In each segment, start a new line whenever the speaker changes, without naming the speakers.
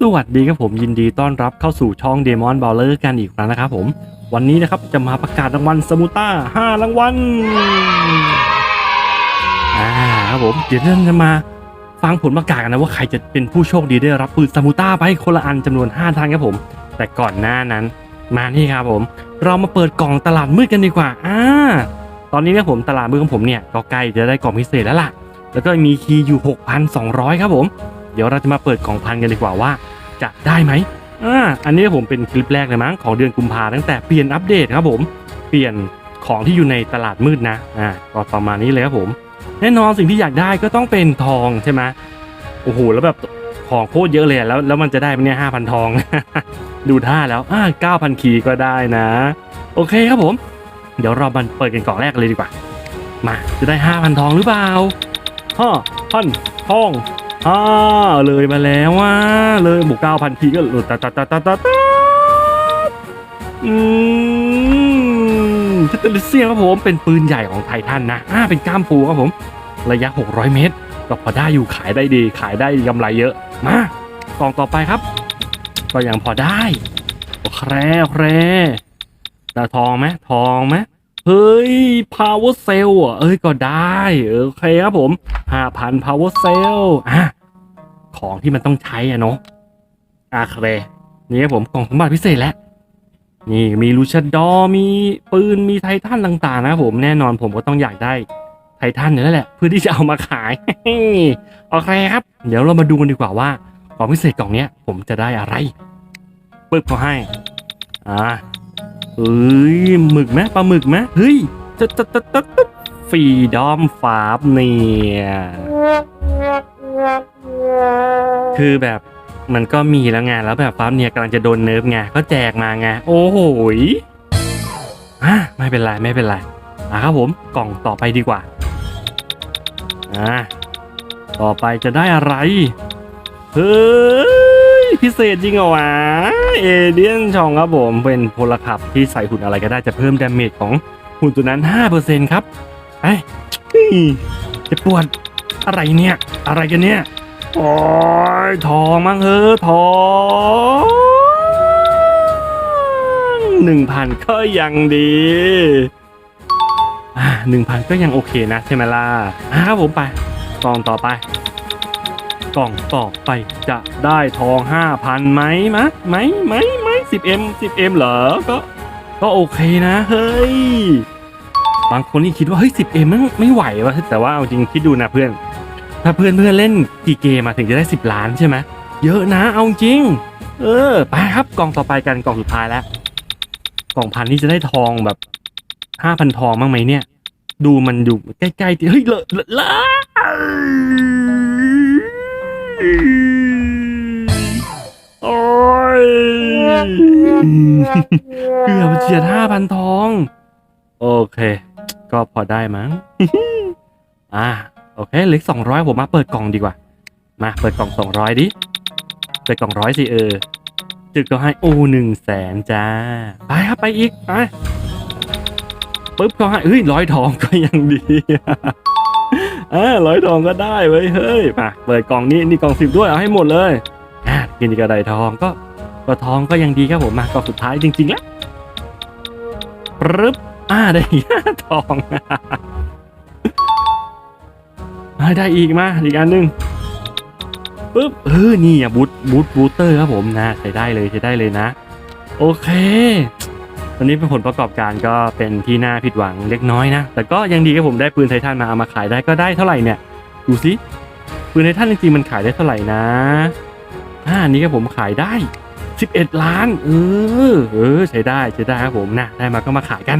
สวัสดีครับผมยินดีต้อนรับเข้าสู่ช่อง Demon b a l l e r กันอีกครั้งนะครับผม วันนี้นะครับจะมาประกาศรางวัลสมุต้า 5 รางวัลอ่าครับผมเดี๋ยวเราจะมาฟังผลประกาศกันนะว่าใครจะเป็นผู้โชคดีได้รับปืนสมุต้าไปคนละอันจำนวน 5 ทานครับผม แต่ก่อนหน้านั้น มานี่ครับผม เรามาเปิดกล่องตลาดมืดกันดีกว่าอ่าตอนนี้เนี่ยผมตลาดมืดของผมเนี่ยก็ใกล้จะได้กล่องพิเศษแล้วล่ะ แล้วก็มีคีย์อยู่ 6,200 ครับผม เดี๋ยวเราจะมาเปิดกล่องพันกันดีกว่าว่า จะได้ไหมอ่าอันนี้ผมเป็นคลิปแรกเลยมั้งของเดือนกุมภาตั้งแต่เปลี่ยนอัปเดตครับผมเปลี่ยนของที่อยู่ในตลาดมืดนะอ่าก็ประมาณนี้เลยครับผมแน่นอนสิ่งที่อยากได้ก็ต้องเป็นทองใช่ไหมโอ้โหแล้วแบบของโคตรเยอะเลยแล้วแล้วมันจะได้ไหมเนี่ยห้าพันทอง ดูท่าแล้วอ่าเก้าพันคีก็ได้นะ โอเคครับผม เดี๋ยวเรามาเปิดกันกล่องแรกเลยดีกว่า มาจะได้ห้าพันทองหรือเปล่าฮ่อพันทอง อ่าเลยมาแล้วว่า เลยบุกเก้าพันทีก็หลุดตาตาตาตาตาตาอืมทิตลิเซียครับผม เป็นปืนใหญ่ของไททันนะอ่าเป็นก้ามปูครับผม ระยะ 600 เมตรก็พอได้อยู่ขายได้ดี ขายได้กำไรเยอะ มากล่องต่อไปครับ ก็ยังพอได้ โอเคโอเคดาทองไหมทองไหม เฮ้ย power cell อะ เอ้ยก็ได้โอเคครับผม5,000 power cell อะของที่มันต้องใช้อะเนาะอาเครนี่ครับผมกล่องสมบัติพิเศษแล้วนี่มีลูชาดอมีปืนมีไททันต่างๆนะครับผมแน่นอนผมก็ต้องอยากได้ไททันนี่แหละ เพื่อที่จะเอามาขายโอเคครับ เดี๋ยวเรามาดูกันดีกว่าว่าของพิเศษกล่องนี้ผมจะได้อะไรปึ๊บเขาให้อ่า เฮ้ยหมึกไหมปลาหมึกไหมเฮ้ยจะจะจะจะจะฟรีดอมฟาร์บเนี่ยคือแบบมันก็มีแล้วไงแล้วแบบฟ้าเนี่ยกำลังจะโดนเนิร์ฟไงก็แจกมาไงโอ้โหยอะไม่เป็นไรไม่เป็นไรอะครับผมกล่องต่อไปดีกว่าอะต่อไปจะได้อะไร เฮ้ย พิเศษจริงเหรอวะ เอเดียนชองครับผมเป็นพลขับที่ใส่หุ่นอะไรก็ได้จะเพิ่มดาเมจของหุ่นตัวนั้น 5%ครับไอ้จะปวดอะไรเนี่ย อะไรกันเนี่ย โอ้ยทองมั้งเฮ้อทองหนึ่งพันก็ยังดีอ่าหนึ่งพันก็ยังโอเคนะใช่ไหมล่ะอ่าครับผมไปกองต่อไป กล่องต่อไปจะได้ทองห้าพันไหมมะไหมไหมไหมสิบเอ็มสิบเอ็มเหรอ ก็ ก็โอเคนะ เฮ้ย บางคนนี่คิดว่า เฮ้ยสิบเอ็มมันไม่ไหววะแต่ว่าเอาจริงคิดดูนะเพื่อน ถ้าเพื่อนเพื่อนเล่นกี่เกมมาถึงจะได้ 10 ล้านใช่ไหมเยอะนะเอาจริง เออ ไปครับกล่องต่อไปกันกล่องสุดท้ายแล้ว กล่องพันนี่จะได้ทองแบบห้าพันทองบ้างไหมเนี่ย ดูมันอยู่ใกล้ๆที่เฮ้ยเลอะเลอะ โอ้ยเกือบเฉียดห้าพันทอง โอเค ก็พอได้มั้ง อ่า โอเคเหลือสองร้อยผมมาเปิดกล่องดีกว่า มาเปิดกล่องสองร้อยดิ เปิดกล่องร้อยสิเออ จึกก็ให้โอ้หนึ่งแสนจ้า ไปครับไปอีก ไปปุ๊บก็ให้เฮ้ยร้อยทองก็ยังดี อ่าร้อยทองก็ได้เว้ยเฮ้ยมาเปิดกล่องนี้นี่กล่องสิบด้วยเอาให้หมดเลยอ่ากินดีก็ไดทองก็ก็ทองก็ยังดีครับผมมากล่องสุดท้ายจริงๆแล้วปึ๊บอ่าได้ทองอ่าได้อีกมาอีกอันหนึงปึ๊บเออนี่อะบูทบูทบูสเตอร์ครับผมนะใช้ได้เลยใช้ได้เลยนะ โอเค ตอนนี้เป็นผลประกอบการก็เป็นที่น่าผิดหวังเล็กน้อยนะ แต่ก็ยังดีครับผมได้ปืนไททันมาเอามาขายได้ก็ได้เท่าไหร่เนี่ย ดูสิปืนไททันจริงๆมันขายได้เท่าไหร่นะอ่านี้ครับผมขายได้ 11 ล้าน เออ เออใช้ได้ใช้ได้ครับผมนะได้มาก็มาขายกัน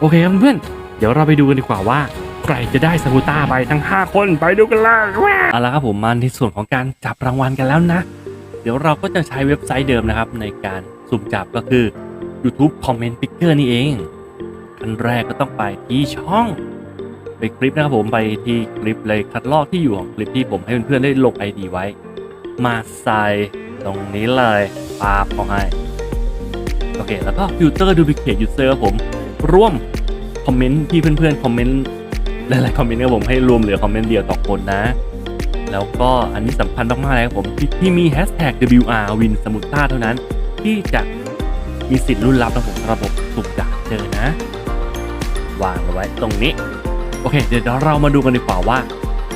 โอเคครับเพื่อนเดี๋ยวเราไปดูกันดีกว่าว่าใครจะได้สกูต้าไปทั้ง 5 คนไปดูกันเลยเอาละครับผมมาในส่วนของการจับรางวัลกันแล้วนะ เดี๋ยวเราก็จะใช้เว็บไซต์เดิมนะครับในการสุ่มจับก็คือ YouTube Comment Picker นี่เองขั้นแรกก็ต้องไปที่ช่องไปคลิปนะครับผมไปที่คลิปเลยคัดลอกที่อยู่ของคลิปที่ผมให้เพื่อนๆได้ลง ID ไว้ มาใส่ตรงนี้เลยปาบของให้ โอเค แล้วก็ฟิลเตอร์ดู p ิเค e ยูเซอร์ผม ร่วมคอมเมนต์ที่เพื่อนๆ คอมเมนต์หลายๆคอมเมนต์กับผมให้รวมเหลือคอมเมนต์เดียวต่อคนนะ แล้วก็อันนี้สำคัญมากๆเลยครับผม ที่มี hashtag WR Win สมุตตาเท่านั้น ที่จะ มีสิทธิ์รุ่นรับนะผมระบบสุ่มด่าเจอนะ วางเอาไว้ตรงนี้ โอเค เดี๋ยวเรามาดูกันดีกว่าว่า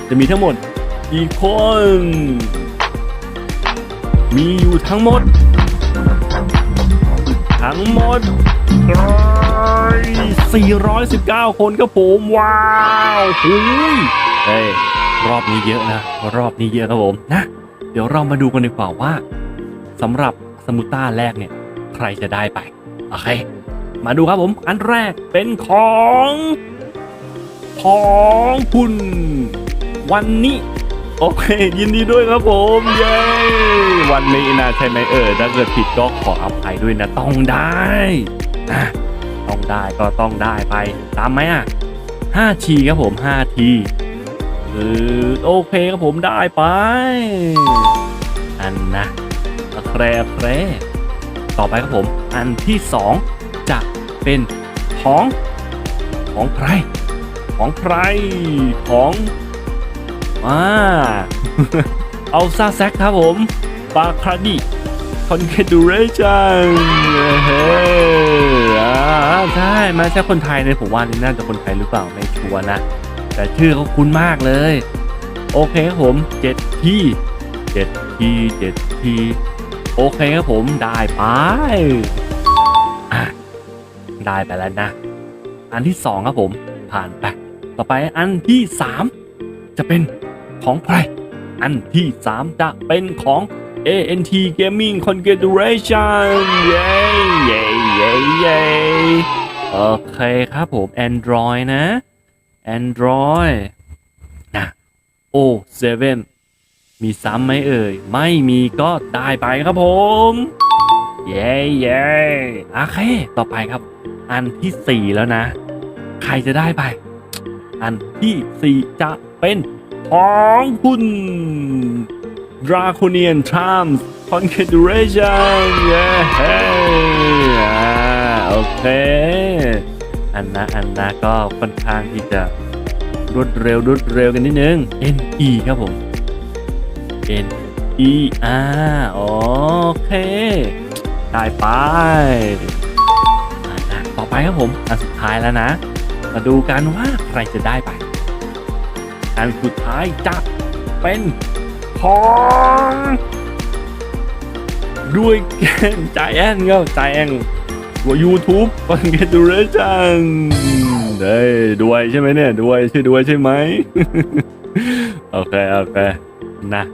จะมีทั้งหมดกี่คน มีอยู่ทั้งหมด ทั้งหมด419 คนครับผม ว้าวหุยเฮ้ยรอบนี้เยอะนะ รอบนี้เยอะครับผมนะ เดี๋ยวเรามาดูกันดีกว่าว่าสำหรับสมุต้าแรกเนี่ย รจะได้ไป โอเค มาดูครับผม อันแรกเป็นของ ของคุณ วันนี้ โอเค ยินดีด้วยครับผม เย้ วันนี้นะใช่ไหมเออ ถ้าเกิดผิดก็ขออภัยด้วยนะ ต้องได้นะต้องได้ก็ต้องได้ไป ตามไหมอะ5ทีครับผม5ทีเออโอเคครับผมได้ไป อันนะโอเคโอเค ต่อไปครับผม อันที่สองจะเป็นของของใคร ของใครของอ่าเอาซาแซกครับผมบาคาดิคอนเคดูเรชันเฮ้อ่าใช่มาใช่คนไทยเลยผมว่านี่น่าจะคนไทยหรือเปล่าไม่ชัวร์นะ แต่ชื่อเขาคุ้นมากเลย โอเคครับผมเจ็ดที่เจ็ดที่เจ็ดที่ โอเคครับผมได้ไปได้ไปแล้วนะ อันที่สองครับผมผ่านไป ต่อไปอันที่สามจะเป็นของใคร อันที่สามจะเป็นของ ANT Gaming Configuration เย้เย้เย้เย้โอเคครับผม Android นะ Android นะโอ้7 มีซ้ำไหมเอ่ย ไม่มีก็ได้ไปครับผม เย้เย้โอเค ต่อไปครับ อันที่สี่แล้วนะ ใครจะได้ไป อันที่สี่จะเป็นของคุณ Draconian Charms Confederation เย้อ่าโอเค อันนะอันนะก็ค่อนข้างที่จะรวดเร็วรวดเร็วกันนิดนึง NE ครับผม NE อ่าโอเคได้ไปนนะต่อไปครับผมอันสุดท้ายแล้วนะ มาดูกันว่าใครจะได้ไปอันสุดท้ายจะเป็นของด้วยแกนใจแอนก็ใจแอนว่า YouTube ฟังเกตูเรชันเด้ยด้วยใช่ไหมเนี่ยด้วยใช่ด้วยใช่ไหมโอเค โอเค นะ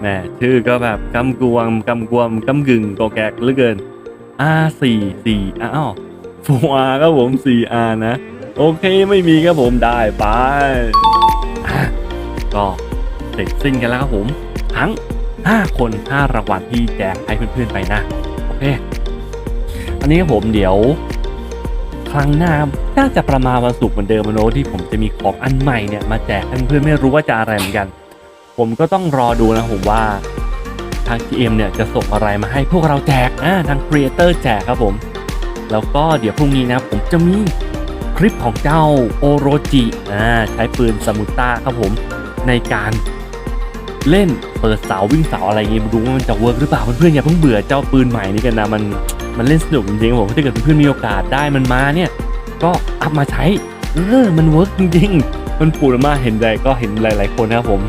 แหม่ชื่อก็แบบกำกวมกำกวมกำกึ่งกอแกกเหลือเกิน R สี่สี่อ้าวฟูอาครับผมสี่ R นะ โอเคไม่มีครับผมได้ไปก็เสร็จสิ้นกันแล้วครับผม ทั้ง 5 คน 5 รางวัลที่แจกให้เพื่อนๆไปนะ โอเค อันนี้ครับผมเดี๋ยว ครั้งหน้าน่าจะประมาณวันศุกร์เหมือนเดิมอะโนที่ผมจะมีของอันใหม่เนี่ยมาแจกให้เพื่อนๆไม่รู้ว่าจะอะไรเหมือนกัน ผมก็ต้องรอดูนะผมว่าทาง GM เนี่ยจะส่งอะไรมาให้พวกเราแจกอ่าทาง Creator แจกครับผม แล้วก็เดี๋ยวพรุ่งนี้นะผมจะมีคลิปของเจ้าโอโรจิอ่าใช้ปืนสมุต้าครับผมในการเล่นเปิดเสาวิ่งเสาอะไรอย่างงี้มาดูว่ามันจะเวิร์กหรือเปล่าเพื่อนๆอย่าเพิ่งเบื่อเจ้าปืนใหม่นี้กันนะมันมันเล่นสนุกจริงๆครับผมถ้าเกิดเพื่อนๆมีโอกาสได้มันมาเนี่ยก็อัพมาใช้เออมันเวิร์กจริงๆ มันปูดมาเห็นใดก็เห็นหลาย ๆ คนนะครับผม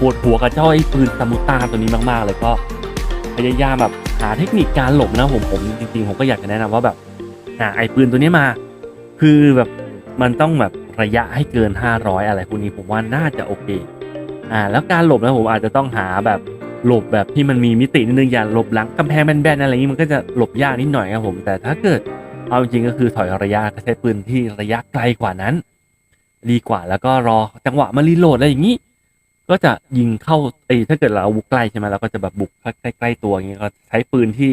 ปวดหัวกับเจ้าไอ้ปืนซามูต้าตัวนี้มากๆเลยก็พยายามแบบหาเทคนิคการหลบนะผมผมจริงๆผมก็อยากจะแนะนำว่าแบบหาไอ้ปืนตัวนี้มา คือแบบมันต้องแบบระยะให้เกิน 500 อะไรพวกนี้ผมว่าน่าจะโอเคอ่าแล้วการหลบนะผมอาจจะต้องหาแบบหลบแบบที่มันมีมิตินิดนึงอย่าหลบหลังกำแพงแบนๆอะไรอย่างนี้มันก็จะหลบยากนิดหน่อยครับผมแต่ถ้าเกิดเอาจริงก็คือถอยระยะใช้ปืนที่ระยะไกลกว่านั้น ดีกว่าแล้วก็รอจังหวะมารีโหลดอะไรอย่างนี้ ก็จะยิงเข้าไอ้ถ้าเกิดเราบุกใกล้ใช่ไหมเราก็จะแบบบุกใกล้ๆตัวอย่างนี้ยก็ใช้ปืนที่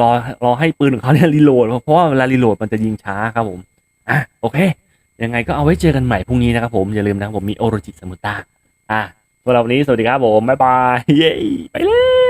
รอรอให้ปืนของเขาเนี่ยรีโหลดเพราะว่าเวลารีโหลดมันจะยิงช้าครับผมอะโอเค ยังไงก็เอาไว้เจอกันใหม่พรุ่งนี้นะครับผมอย่าลืมนะครับผมมีโอโรจิสมุต้าอะสำหรับวันนี้สวัสดีครับผมบ๊ายบายเย้ไปเลย